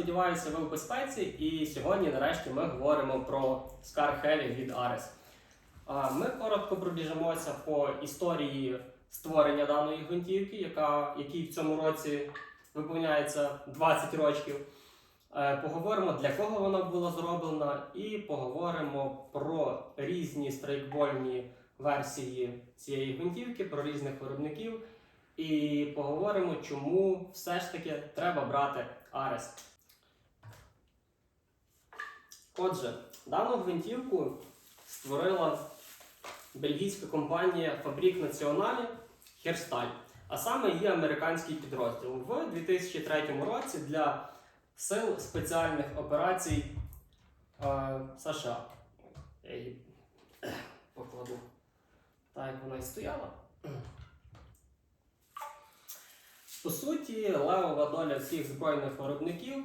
сподіваюся, ви в безпеці, і сьогодні, нарешті, ми говоримо про Scar Heavy від Ares. Ми коротко пробіжимося по історії створення даної гвинтівки, яка, якій в цьому році виповняється 20 років. Е, Поговоримо, для кого вона була зроблена, і поговоримо про різні страйкбольні версії цієї гвинтівки, про різних виробників. І поговоримо, чому все ж таки треба брати Арес. Отже, дану гвинтівку створила бельгійська компанія Фабрік Націоналі Херсталь, а саме її американський підрозділ. В 2003 році для Сил спеціальних операцій е, США. Я її покладу так, як вона і стояла. По суті, левова доля всіх збройних виробників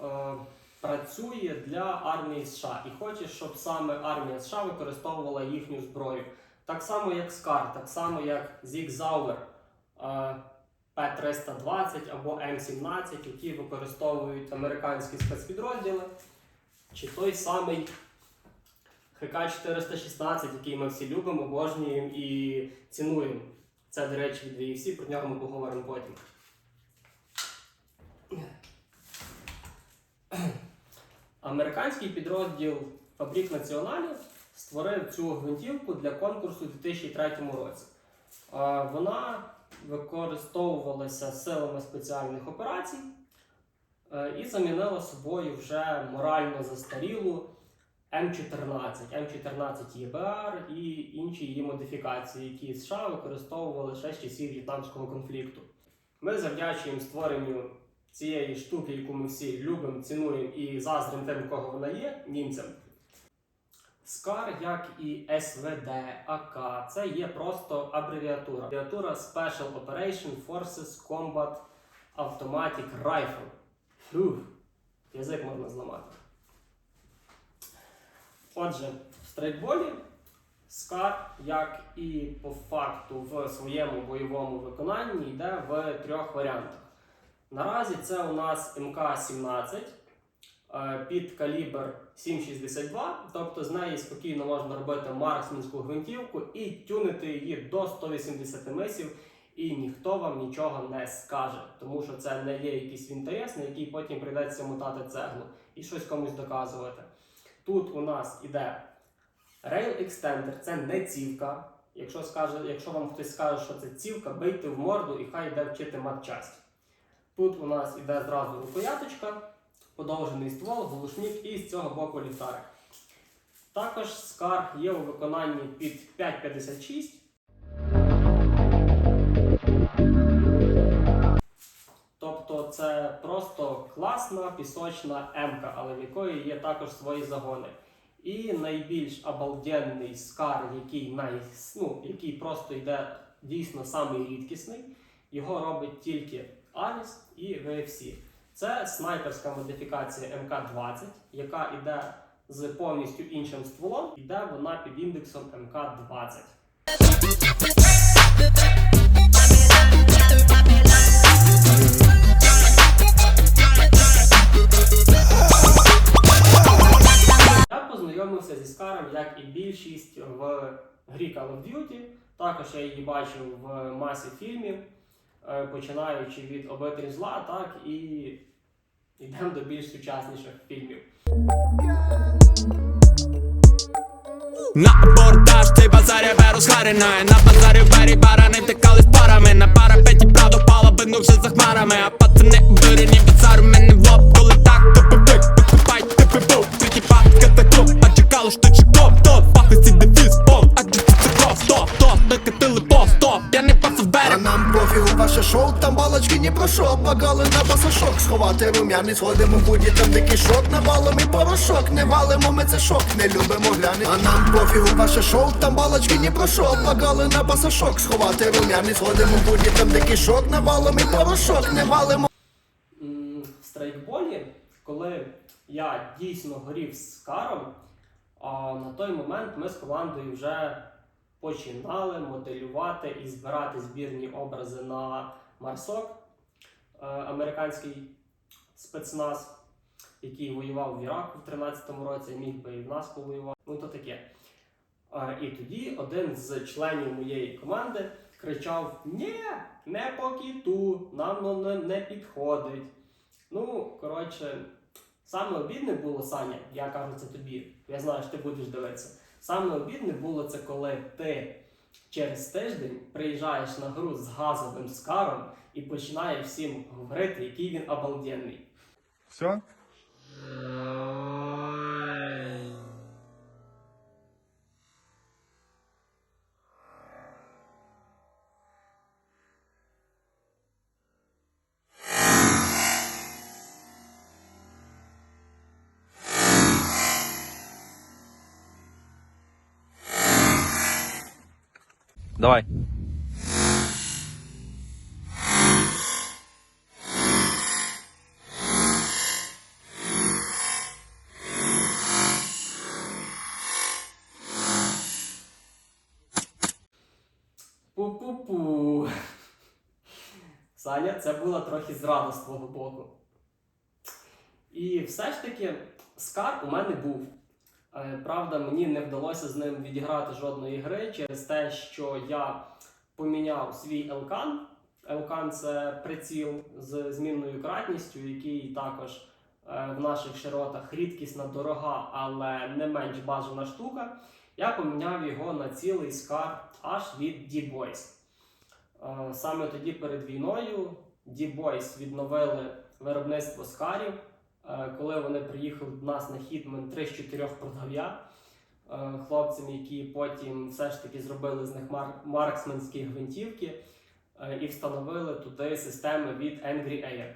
е, працює для армії США і хоче, щоб саме армія США використовувала їхню зброю. Так само, як SCAR, так само, як Zauer, е, П-320 або М17, які використовують американські спецпідрозділи, чи той самий ХК-416, який ми всі любимо, обожнюємо і цінуємо. Це, до речі, від VFC, про нього ми поговоримо потім. Американський підрозділ Фабрік Націоналі створив цю гвинтівку для конкурсу у 2003 році. Вона використовувалася силами спеціальних операцій е, і замінила собою вже морально застарілу М14, М14 ЄБР і інші її модифікації, які США використовували ще з часів В'єтнамського конфлікту. Ми завдячуємо створенню цієї штуки, яку ми всі любимо, цінуємо і заздримо тим, кого вона є, німцям. СКАР, як і СВД, АК, це є просто абревіатура. Абревіатура Special Operation Forces Combat Automatic Rifle. Фух, язик можна зламати. Отже, в страйкболі скар, як і по факту в своєму бойовому виконанні, йде в трьох варіантах. Наразі це у нас МК-17 е, під калібр 7,62, тобто з неї спокійно можна робити марксменську гвинтівку і тюнити її до 180 мисів, і ніхто вам нічого не скаже, тому що це не є якийсь вінтаєс, на який потім прийдеться мотати цеглу і щось комусь доказувати. Тут у нас іде Rail Extender, це не цівка. Якщо, скаже, якщо вам хтось скаже, що це цівка, бийте в морду і хай йде вчити матчасть. Тут у нас іде зразу рукояточка, подовжений ствол, глушник і з цього боку ліхтарик. Також скар є у виконанні під 5,56. Тобто це просто класна пісочна М-ка, але в якої є також свої загони. І найбільш обалденний скар, який, най, ну, який просто йде дійсно самий рідкісний, його робить тільки Alice і VFC. Це снайперська модифікація МК-20, яка йде з повністю іншим стволом, йде вона під індексом МК-20. Я познайомився зі Скаром, як і більшість в грі Call of Duty. Також я її бачив в масі фільмів, починаючи від обитель зла, так і йдемо до більш сучасніших фільмів. На абордаж цей базар я беру з На базарі в бара барани втекали з парами. На парапеті правда бину вже за хмарами. А пацани від цару мене шоу, там балочки не про що, багали на пасашок Сховати рум'яний, сходимо в буді там де кишок Навалом і порошок, не валимо ми це шок. Не любимо гляни, а нам пофігу ваше шоу Там балочки ні про що, багали на пасашок Сховати рум'яний, сходимо в буді там де кишок Навалом і порошок, не валимо. В страйкболі, коли я дійсно горів з каром, а на той момент ми з командою вже починали моделювати і збирати збірні образи на Марсок, е, американський спецназ, який воював в Іраку в 13-му році, міг би і в нас повоювати. Ну то таке. І тоді один з членів моєї команди кричав: Ні, не по кіту, нам воно не підходить. Ну, коротше, саме обідне було, Саня, я кажу це тобі, я знаю, що ти будеш дивитися. Саме обідне було це, коли ти через тиждень приїжджаєш на гру з газовим скаром і починаєш всім говорити, який він обалденний. Все? Давай. Пу-пу-пу. Саня, це була трохи зрада з твого боку. І все ж таки, скар у мене був. Е, Правда, мені не вдалося з ним відіграти жодної гри через те, що я поміняв свій елкан. Елкан це приціл з змінною кратністю, який також е, в наших широтах рідкісна, дорога, але не менш бажана штука. Я поміняв його на цілий скар аж від D-Boys. Е, Саме тоді перед війною D-Boys відновили виробництво скарів. Е, Коли вони приїхали до нас на Хітмен 3 з 4 продав я е, хлопцям, які потім все ж таки зробили з них мар- марксменські гвинтівки е, і встановили туди системи від Angry Air.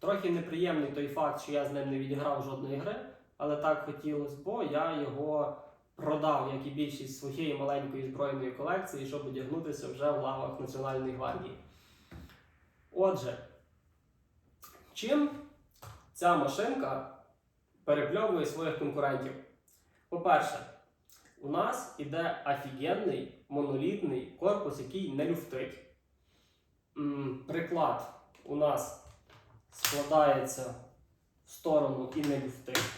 Трохи неприємний той факт, що я з ним не відіграв жодної гри, але так хотілося, бо я його продав, як і більшість своєї маленької збройної колекції, щоб одягнутися вже в лавах Національної гвардії. Отже, чим ця машинка перепльовує своїх конкурентів? По-перше, у нас іде офігенний монолітний корпус, який не люфтить. Приклад у нас складається в сторону і не люфтить.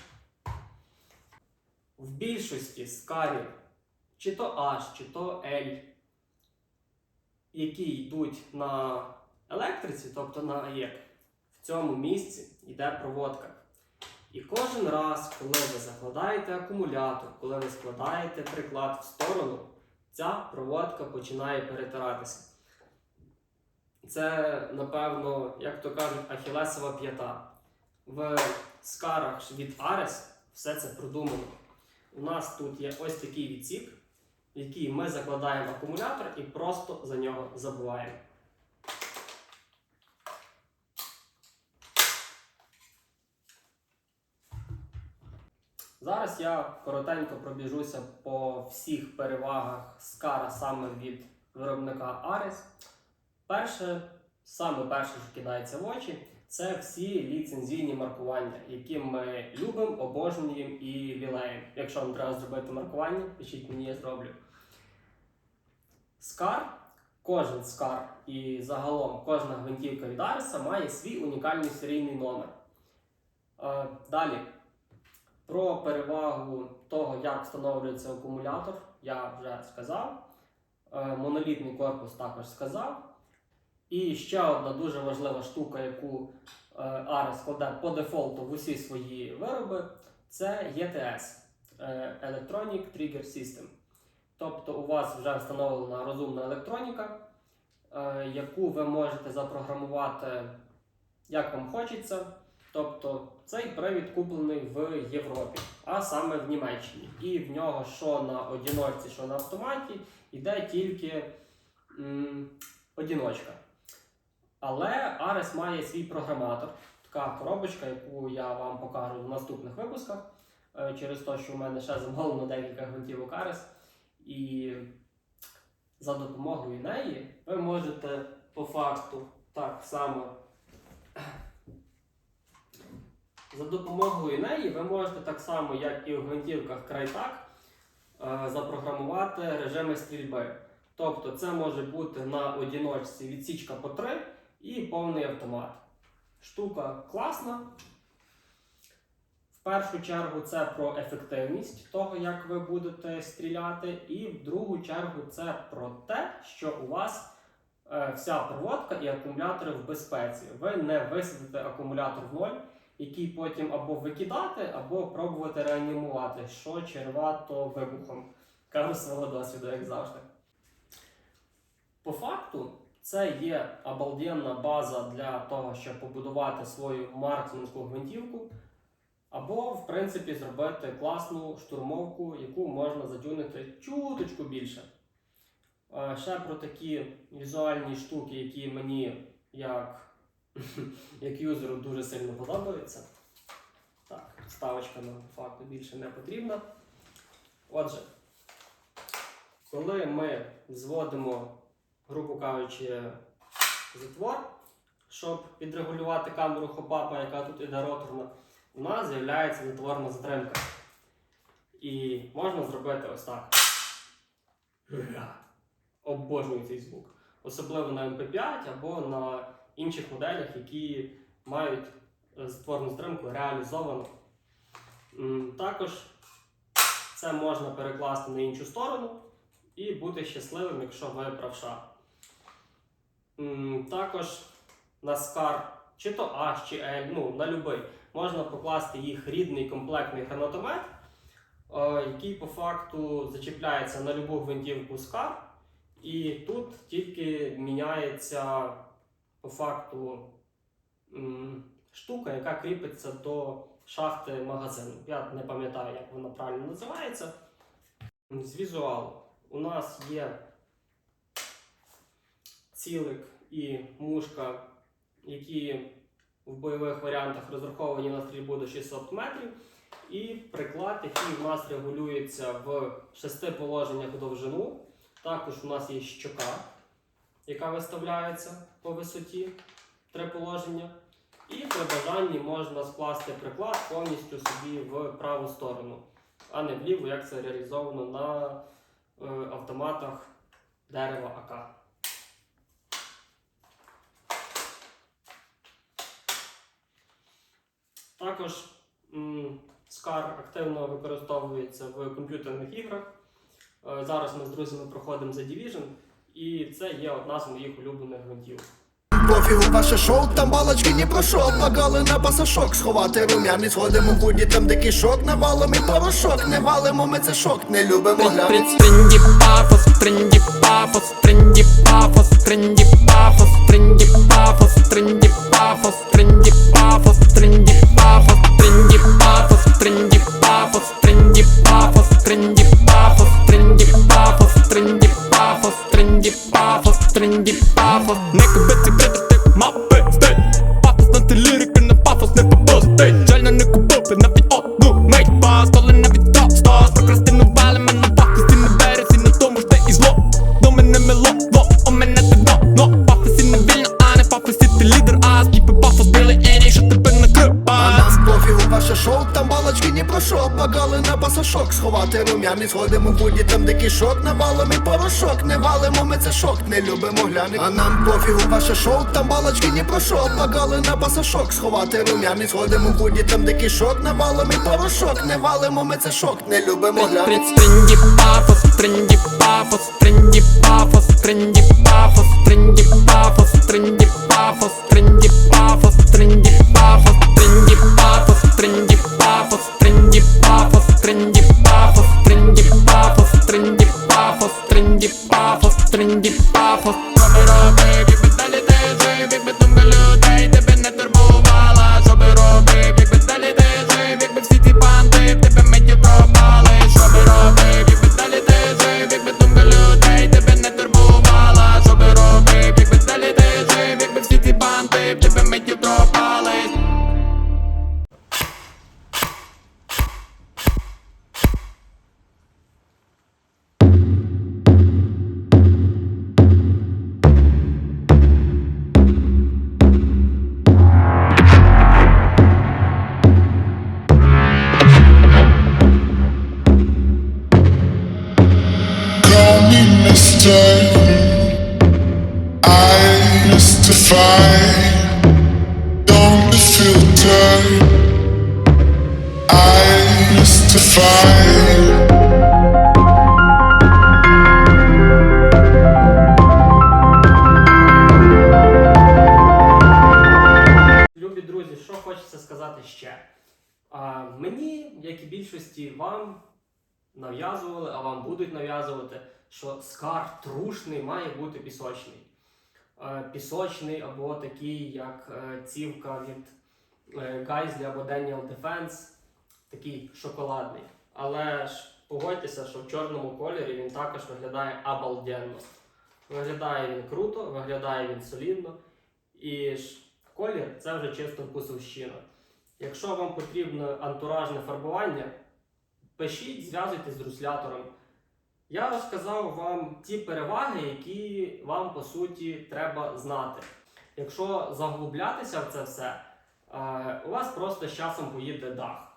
В більшості скарів, чи то H, чи то L, які йдуть на електриці, тобто на АЕК, в цьому місці йде проводка. І кожен раз, коли ви закладаєте акумулятор, коли ви складаєте приклад в сторону, ця проводка починає перетиратися. Це, напевно, як то кажуть, ахілесова п'ята. В скарах від Ares все це продумано. У нас тут є ось такий відсік, в який ми закладаємо акумулятор і просто за нього забуваємо. Зараз я коротенько пробіжуся по всіх перевагах скара саме від виробника Ares. Перше, саме перше, що кидається в очі, це всі ліцензійні маркування, які ми любимо, обожнюємо і лілеємо. Якщо вам треба зробити маркування, пишіть мені, я зроблю. Скар, кожен скар і загалом кожна гвинтівка від Ареса має свій унікальний серійний номер. Е, Далі. Про перевагу того, як встановлюється акумулятор, я вже сказав. Е, Монолітний корпус також сказав. І ще одна дуже важлива штука, яку е, Ares складе по дефолту в усі свої вироби, це ETS е, Electronic Trigger System. Тобто у вас вже встановлена розумна електроніка, е, яку ви можете запрограмувати як вам хочеться. Тобто цей привід куплений в Європі, а саме в Німеччині. І в нього що на одіночці, що на автоматі, йде тільки м, одіночка. Але Ares має свій програматор, така коробочка, яку я вам покажу в наступних випусках, е, через те, що у мене ще замовлено декілька гвинтівок Ares. І за допомогою неї ви можете по факту так само. За допомогою неї ви можете так само, як і в гвинтівках Crytek, е, запрограмувати режими стрільби. Тобто це може бути на одіночці відсічка по 3 і повний автомат. Штука класна. В першу чергу це про ефективність того, як ви будете стріляти, і в другу чергу це про те, що у вас е, вся проводка і акумулятори в безпеці. Ви не висадите акумулятор в ноль, який потім або викидати, або пробувати реанімувати, що чревато вибухом. Кажу свого досвіду, як завжди. По факту, це є обалденна база для того, щоб побудувати свою марксменську гвинтівку, або, в принципі, зробити класну штурмовку, яку можна затюнити чуточку більше. Е, Ще про такі візуальні штуки, які мені як, як юзеру дуже сильно подобаються. Так, ставочка нам факту більше не потрібна. Отже, коли ми зводимо, грубо кажучи, затвор, щоб підрегулювати камеру хопапа, яка тут іде роторна, у нас з'являється затворна затримка. І можна зробити ось так. Обожнюю цей звук. Особливо на MP5 або на інших моделях, які мають е, затворну затримку реалізовану. Також це можна перекласти на іншу сторону і бути щасливим, якщо ви правша. Також на SCAR, чи то H, чи L, ну на любий, можна покласти їх рідний комплектний гранатомет, е, який по факту зачіпляється на любу гвинтівку SCAR. І тут тільки міняється по факту штука, яка кріпиться до шахти магазину. Я не пам'ятаю, як вона правильно називається. З візуалу у нас є цілик і мушка, які в бойових варіантах розраховані на стрільбу до 600 метрів. І приклад, який у нас регулюється в шести положеннях в довжину. Також у нас є щока, яка виставляється по висоті три положення. І при бажанні можна скласти приклад повністю собі в праву сторону, а не вліво, як це реалізовано на е, автоматах дерева АК. Також SCAR активно використовується в комп'ютерних іграх. Е, Зараз ми з друзями проходимо The Division, і це є одна з моїх улюблених гвинтів. Пофігу ваше шоу, там балочки ні прошов, що. На пасашок, сховати рум'яний Сходимо в буді, там де кишок Навалом і порошок, не валимо, ми це шок Не любимо. Глянець Тренди пафос, тренди пафос, тренди пафос, лідер А скіпи пафос білий ері, що тебе накрив А Бас нам пофігу ваше шоу, там балочки ні про що. Погали на пасашок, сховати рум'яний Сходимо в буді, там де кишок Навалом і порошок, не валимо, ми це шок Не любимо глянець А нам пофігу ваше шоу, там балочки ні про що. Погали на пасашок, сховати рум'яний Сходимо в буді, там де кишок Навалом і порошок, не валимо, ми це шок Не любимо глянець Тренди пафос, тренди пафос, тренди пафос, тренди пафос, trem de bafos, trem de bafos, trem de bafos, trem de bafos, trem de bafos, trem de bafos. Сказати ще? А, мені, як і більшості вам, нав'язували, а вам будуть нав'язувати, що скар трушний має бути пісочний. Е, пісочний або такий, як е, цівка від е, Гайзлі або Daniel Defense, такий шоколадний. Але ж погодьтеся, що в чорному кольорі він також виглядає обалденно. Виглядає він круто, виглядає він солідно. І ж колір це вже чисто вкусовщина. Якщо вам потрібно антуражне фарбування, пишіть, зв'язуйтесь з руслятором. Я розказав вам ті переваги, які вам по суті треба знати. Якщо заглублятися в це все, е, у вас просто з часом поїде дах.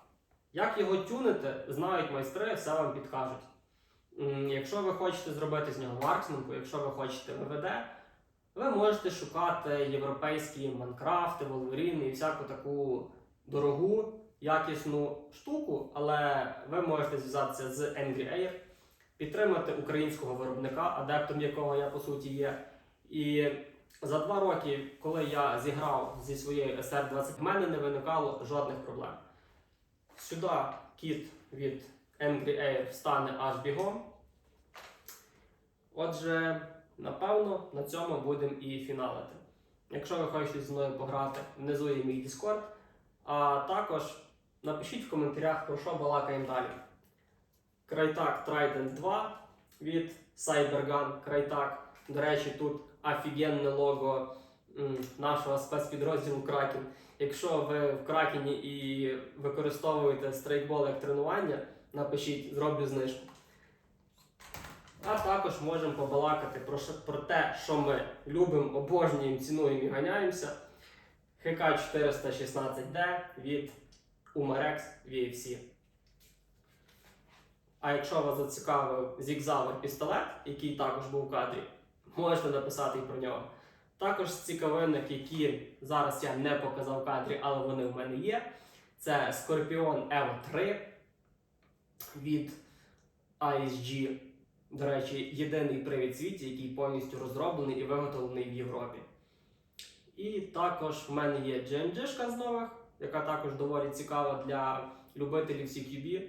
Як його тюнити, знають майстри, все вам підкажуть. Якщо ви хочете зробити з нього марксманку, якщо ви хочете ВВД, ви можете шукати європейські Майнкрафти, Волверіни і всяку таку дорогу, якісну штуку, але ви можете зв'язатися з Angry Air, підтримати українського виробника, адептом якого я по суті є. І за два роки, коли я зіграв зі своєю SR20, в мене не виникало жодних проблем. Сюди кіт від Angry Air встане аж бігом. Отже, напевно, на цьому будемо і фіналити. Якщо ви хочете зі мною пограти, внизу є мій Discord. А також напишіть в коментарях, про що балакаємо далі. Крайтак Trident 2 від Cybergun Крайтак. До речі, тут офігенне лого нашого спецпідрозділу Кракен. Якщо ви в Кракені і використовуєте стрейкбол як тренування, напишіть, зроблю знижку. А також можемо побалакати про, про те, що ми любимо, обожнюємо, цінуємо і ганяємося. ХК 416D від Umarex VFC. А якщо вас зацікавив зігзавер пістолет, який також був в кадрі, можете написати і про нього. Також з цікавинок, які зараз я не показав в кадрі, але вони в мене є. Це Scorpion Evo 3 від ISG. До речі, єдиний привід світі, який повністю розроблений і виготовлений в Європі. І також в мене є GMG-шка з нових, яка також доволі цікава для любителів CQB.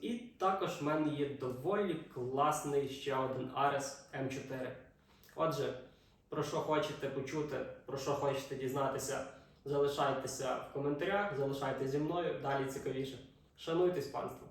І також в мене є доволі класний ще один Ares M4. Отже, про що хочете почути, про що хочете дізнатися, залишайтеся в коментарях, залишайтеся зі мною, далі цікавіше. Шануйтесь, панство!